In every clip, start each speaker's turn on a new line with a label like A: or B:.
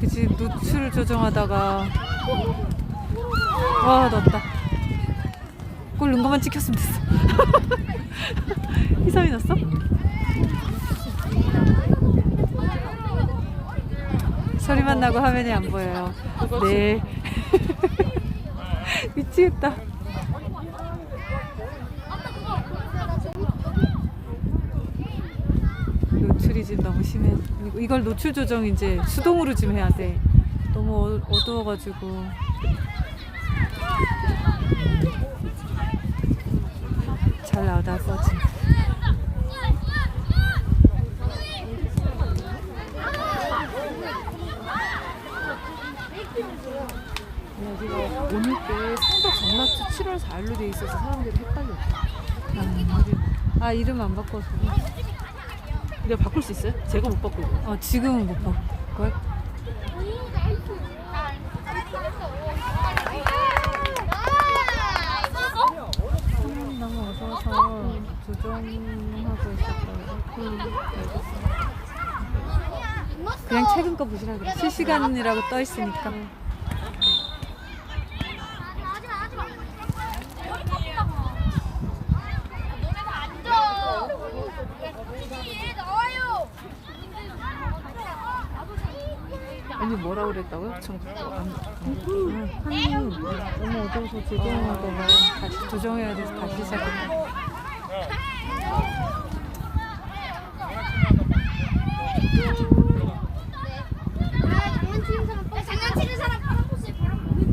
A: 그치 노출을 조정하다가 와 넣었다. 골 넣은 것만 찍혔으면 됐어. 희삼이 넣었어? 소리만 나고 화면이 안 보여요. 네. 미치겠다. 노출이 지금 너무 심해. 이걸 노출 조정 이제 수동으로 좀 해야 돼. 너무 어- 어두워가지고. 잘 나오다
B: 상덕 정락주 7월 4일로 돼 있어서 사람들이 헷갈렸다.
A: 아 이름 안 바꿔서.
B: 내가 바꿀 수 있어요? 제가 못 바꾸고.
A: 어 지금은 못 바꿀 걸. 화면 너무 어두워서 조정하고 있었어요. 그냥 최근 거 보시라 그래. 실시간이라고 떠 있으니까.
B: 언니 뭐라 그랬다고요? 전 그거 안.
A: 응, 화면 너무 어두워서 조정하고 막 다시 조정해야 돼서 다시 시작했다.
C: 장난치는 사람 빨리 장난치는 사람 파란 포스에 파란 포스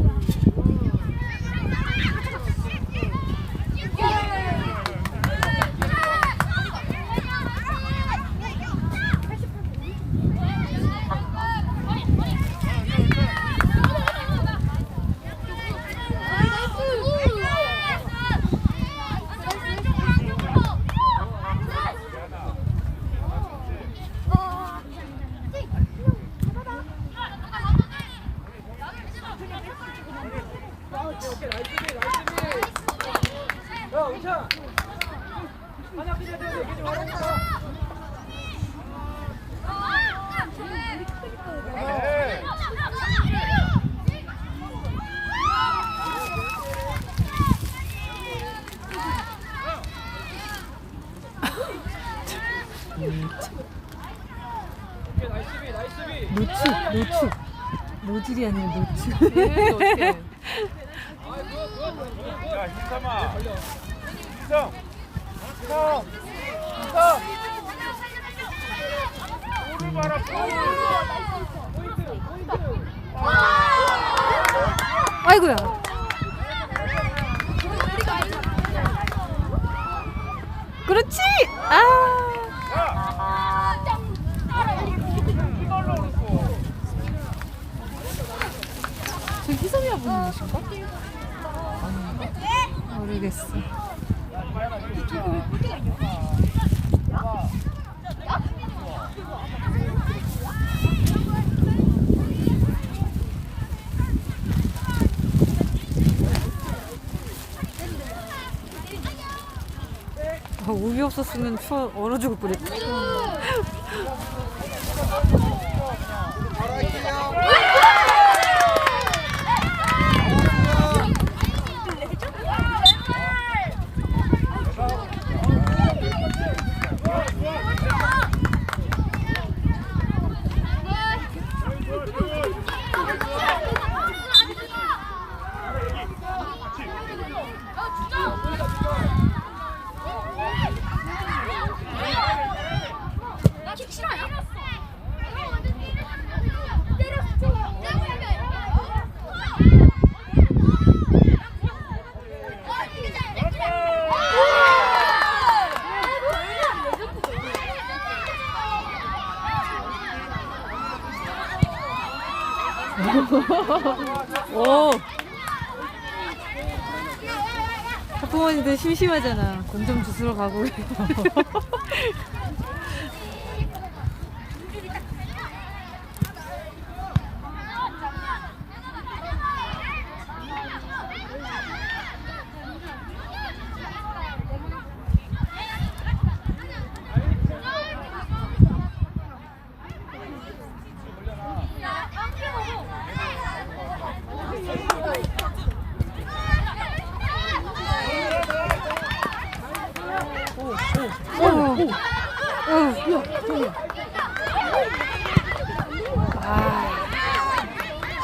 A: 노출. 노질이 아니라 노출.
D: 야, 희삼아. 희삼. 희삼. 희삼. 볼을 봐라, 볼을.
A: 아이고야. 그렇지. 아.
D: 이걸로 그랬어.
B: 저 희선이 아버님이신가?
A: 모르겠어. 아, 우비 없었으면 추워 얼어 죽을 뻔했다. 학부모님들 심심하잖아. 공 좀 주스러 가고.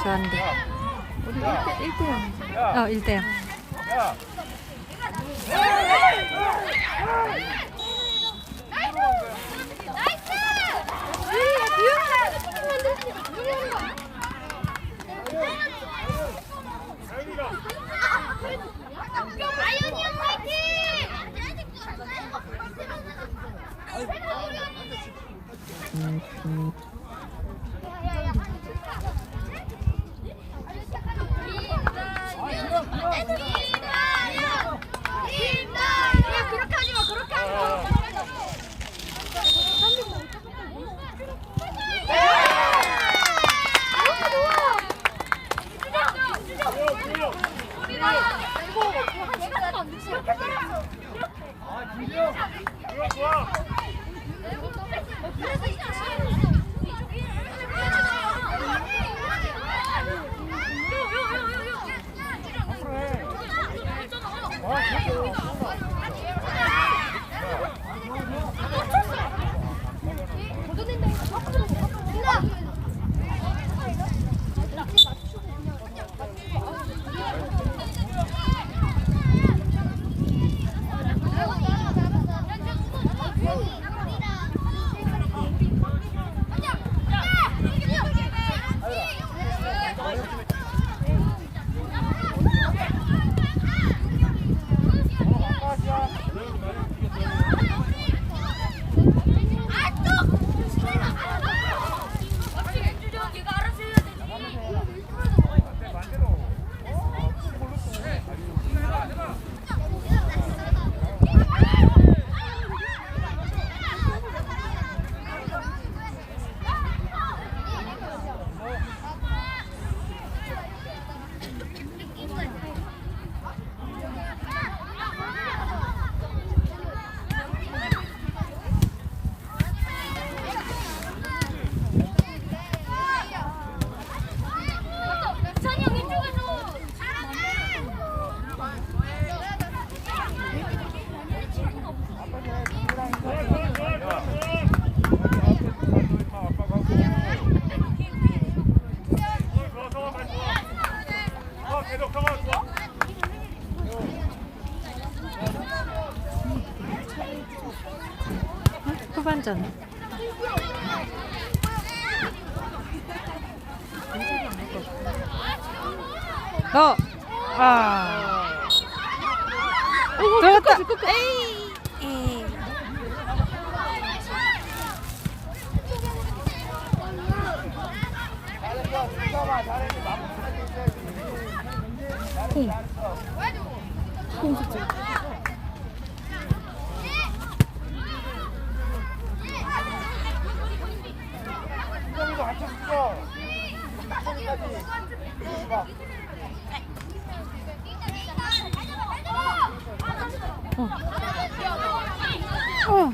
A: 좋아한대.
B: 우리 1대 1대 0.
D: 야,
A: 어, 1대0.
D: 야.
C: 나
A: 후반전. 너! 아. 들어갔다! 에이! 에이.
B: 공수
D: 있어.
A: 어. 어?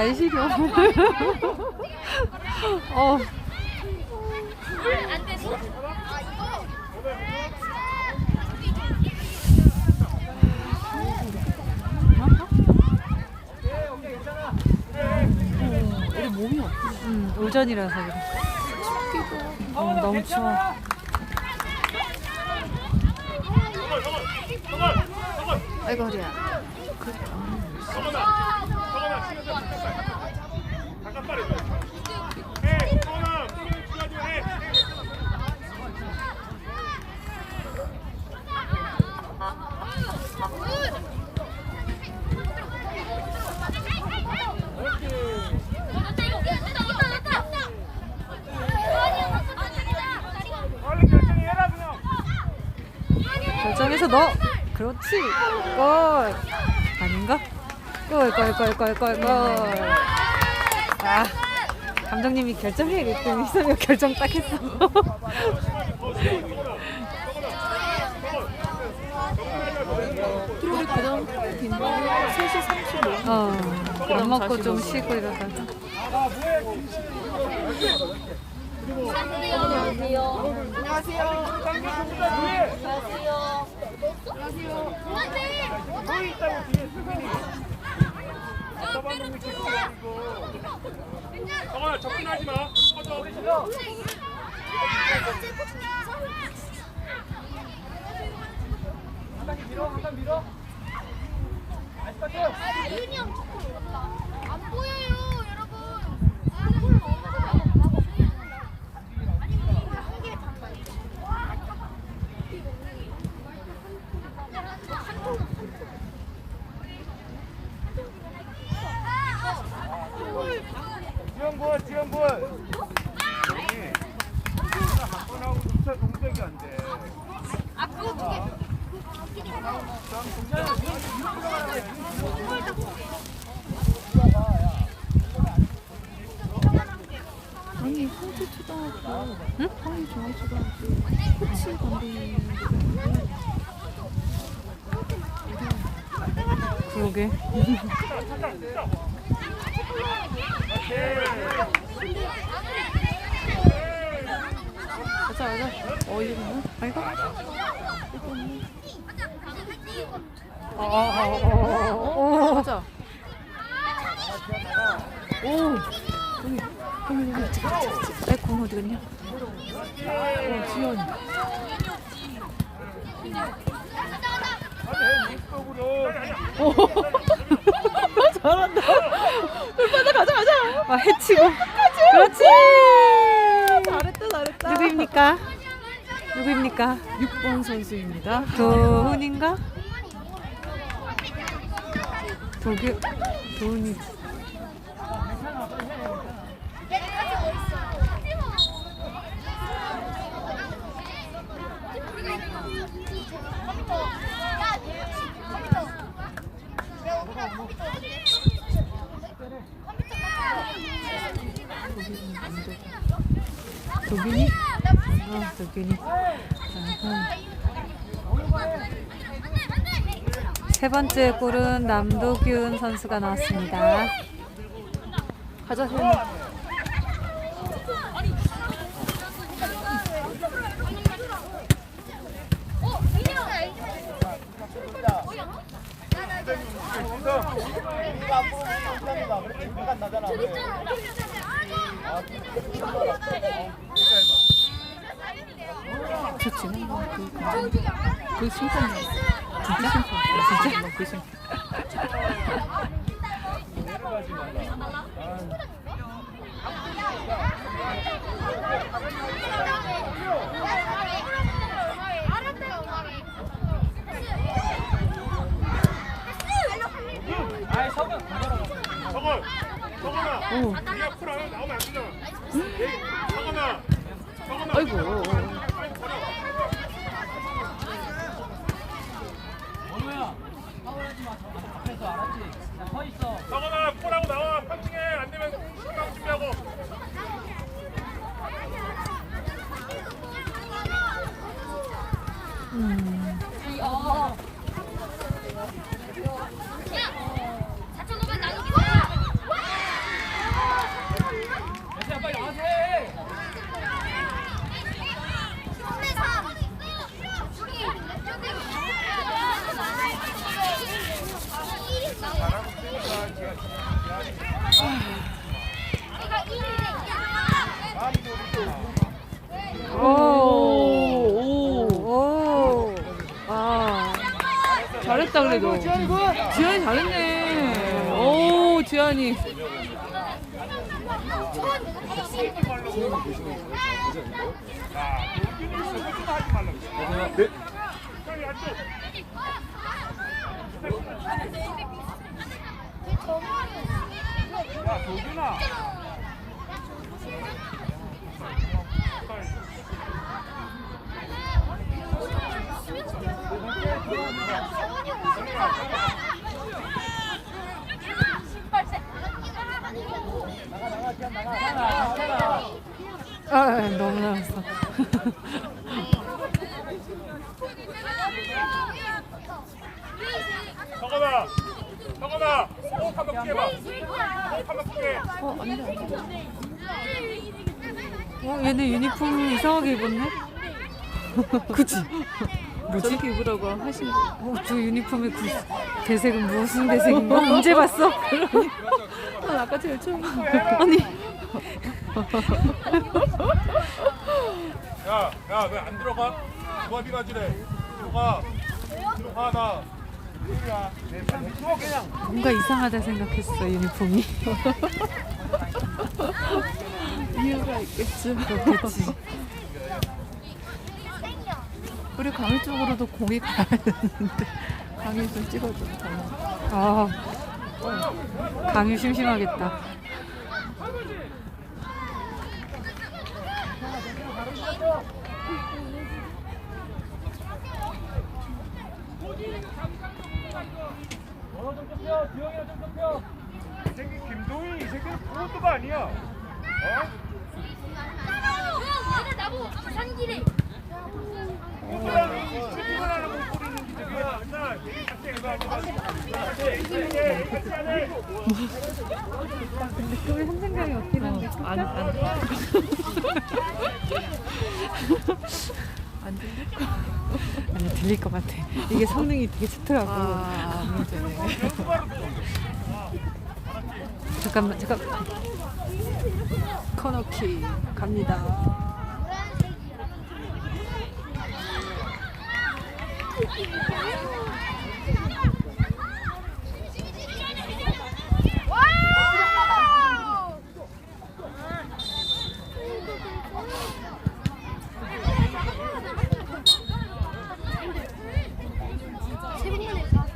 A: 발 시려. 어.
C: 안
B: 몸이 없어.
A: 음, 오전이라서 그래. 어, 너무 추워.
B: 아이고 허리야.
A: 결정해서 너 그렇지. 골. 아닌가? 골, 골, 골, 골, 골, 골. 아, 감독님이 결정해야겠군. 희성이가 결정 딱 했어.
B: 우리 그다음 빈번이 3시 35분.
A: 어, 밥 먹고 45좀
B: 분.
A: 쉬고 이러다가.
D: 거기 있다고 뒤에 수빈이. 잡아놓는 게 정아 접근하지 마. 꺼져.
C: 아, 윤이 형 자꾸 어렵다. 안 보여요, 여러분. 아, 골 넣어서 나도 아니면 이거 한 개에 담가.
D: 지원군, 지원군. 여기. 한번하고 동작이 안 돼.
C: 아, 그거 두 개.
B: 아니 홍주 초등학교, 응? 황희 중앙초등학교 코치 감독님.
A: 그러게.
B: 가자 가자. 어 이거는
A: 아이고. 어, 어,
B: 어,
A: 어, 어, 어.
B: 가자. 오. 여기 여기 여기 찍어 찍어 찍어.
A: 내공 어디 갔냐?
B: 어 지연.
D: 아니, 왼쪽으로.
B: 잘한다. 불빠져 가자 가자.
A: 아, 해치고. 그렇지.
B: 잘했다 잘했다.
A: 누구입니까? 누구입니까?
B: 6번 선수입니다.
A: 도훈인가? 도규 도훈이? 아하. 세 번째 골은 남도균 선수가 나왔습니다.
B: 가자 혜 연이. 좋지. 그, 그 심판. 진짜 심판. 진짜? 그 심판.
D: 앞으로 나오면 안 되잖아. 정원아. 정원아.
B: 아이고.
D: 정원아, 콜하고 나와. 펀칭해. 안 되면 신방 준비하고.
B: 오.
A: 오, 아,
B: 잘했다 그래도. 지한이 잘했네. 오 지한이.
D: 네. 야, 도균아.
A: 아, 너무 나왔어.
D: 정원아 정원아 호흡 한번 크게 해봐 호흡 한번 크게 해.
B: 어, 안 돼.
A: 어, 얘네 유니폼 이상하게 입었네? 그치?
B: 저렇게 입으라고 하신 거.
A: 어, 저 유니폼의 그 대색은 무슨 대색인가? 언제 봤어?
B: 난 아까 제일 처음.
A: 아니,
D: 야, 야, 왜 안 들어가? 누가 네가 지래? 들어가. 들어가 나. 야, 내 빨리 들어 그냥.
A: 뭔가 이상하다 생각했어, 유니폼이.
B: 이유가 있겠죠.
A: 그렇겠지.
B: 우리 강의 쪽으로도 공이 가야 되는데 강의 좀 찍어줘. 강의.
A: 아, 강유 심심하겠다.
D: 이 새끼 김동희 이 새끼는 그것도가 아니야. 어?
C: 형, 얘들 나보고 산길에.
D: 그거랑 이 새끼만 하는 거 꼬리는 게 저기야. 나 얘기 같이 해봐. 같이 해. 같이 하네.
A: 근데 그걸 한 생각이 없긴 한데.
B: 안, 안. 안 들릴 거.
A: 아니, 들릴 것 같아. 이게 성능이 되게 좋더라고.
B: 아, 문제네.
A: 잠깐만, 잠깐.
B: 커너킥 갑니다.
C: 와우! 세 번만에 가.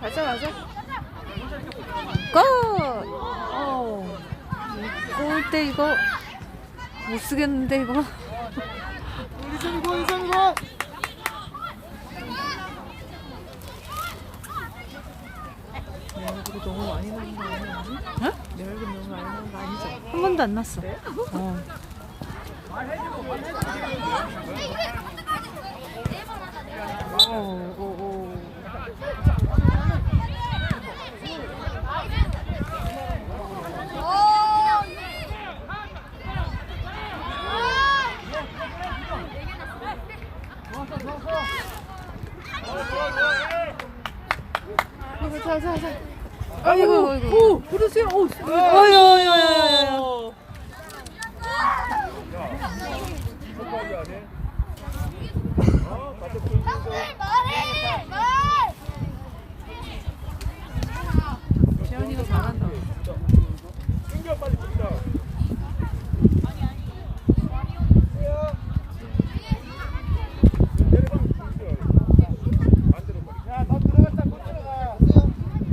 B: 가자, 가자.
A: 골! 어. 골대 이거 못 쓰겠는데 이거.
B: 내 얼굴이 너무 많이 나는 거 아니야?
A: 어?
B: 내 얼굴 너무 많이 나는 거 아니죠?
A: 한 번도 안 났어. 어. 오, 오, 오.
B: 자, 자, 자.
A: 아이고, 아이고.
B: 오, 그러세요. 오,
A: 어여여여여.
D: 이거까지 안 해?
C: 형들 말해! 말!
B: 재현이가 잘한다.
D: 챙겨 빨리 붙자. 내려가면 붙여. 반대로 빨리. 야, 더 들어갔다 못 들어가.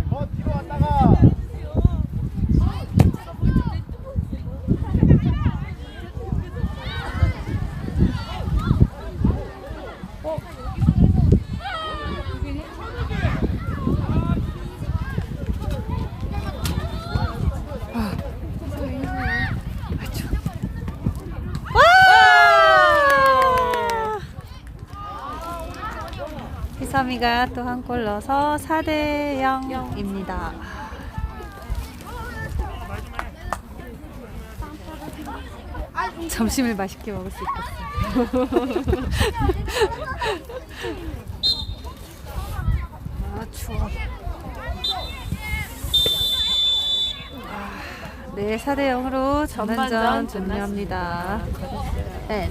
D: 더 뒤로 왔다가.
A: 희삼이가 또 한 골 넣어서 4대 0입니다. 점심을 맛있게 먹을 수 있겠어. 아 추워. 아, 네, 4대 0으로 전반전
B: 종료합니다.
A: 네.